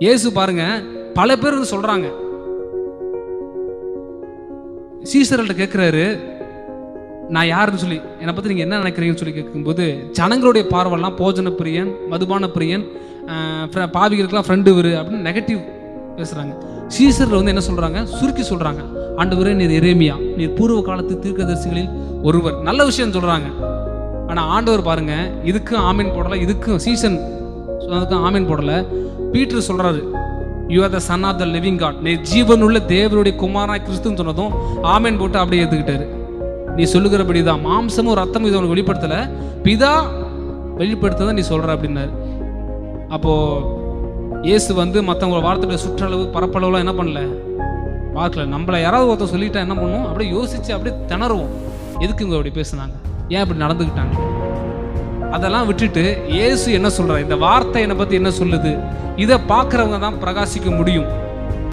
இயேசு பாருங்க பல பேர் சொல்றாங்க. சீசர்கள்ட்ட கேட்குறாரு நான் யாருன்னு சொல்லி என்னை பற்றி நீங்கள் என்ன நினைக்கிறீங்கன்னு சொல்லி கேட்கும்போது ஜனங்களுடைய பார்வைலாம் போஜன பிரியன் மதுபான பிரியன் பாவிகளுக்கெல்லாம் ஃப்ரெண்டு இவரு அப்படின்னு நெகட்டிவ் பேசுகிறாங்க சீசரில் வந்து என்ன சொல்கிறாங்க சுருக்கி சொல்கிறாங்க ஆண்டவரே நீர் இறைமையா நீர் பூர்வ காலத்து தீர்க்கதரிசிகளில் ஒருவர். நல்ல விஷயம் சொல்கிறாங்க ஆனால் ஆண்டவர் பாருங்க இதுக்கும் ஆமீன் போடலாம் இதுக்கும் சீசன் சொன்னதுக்கும் ஆமீன் போடலை. பீட்டர் சொல்கிறாரு you are the son of the living God நீ ஜீவனுள்ள தேவனுடைய குமாரனாய் கிறிஸ்துன்னு சொன்னதும் ஆமீன் போட்டு அப்படியே ஏற்றுக்கிட்டாரு நீ சொல்லுகிறபடி தான் மாம்சமும் ரத்தமும் இது உனக்கு வெளிப்படுத்தலை. பிதா வெளிப்படுத்ததை நீ சொல்கிற அப்படின்னாரு. அப்போது இயேசு வந்து மற்றவங்கள வார்த்தையோட சுற்றளவு பரப்பளவுலாம் என்ன பண்ணல? பார்க்கல. நம்மளை யாராவது ஒருத்தர் சொல்லிட்டா என்ன பண்ணுவோம் அப்படியே யோசிச்சு அப்படியே திணறுவோம். எதுக்கு இவங்க அப்படி பேசுனாங்க? ஏன் இப்படி நடந்துக்கிட்டாங்க? அதெல்லாம் விட்டுட்டு இயேசு என்ன சொல்கிறார் இந்த வார்த்தை என்னை பற்றி என்ன சொல்லுது? இதை பார்க்குறவங்க தான் பிரகாசிக்க முடியும்.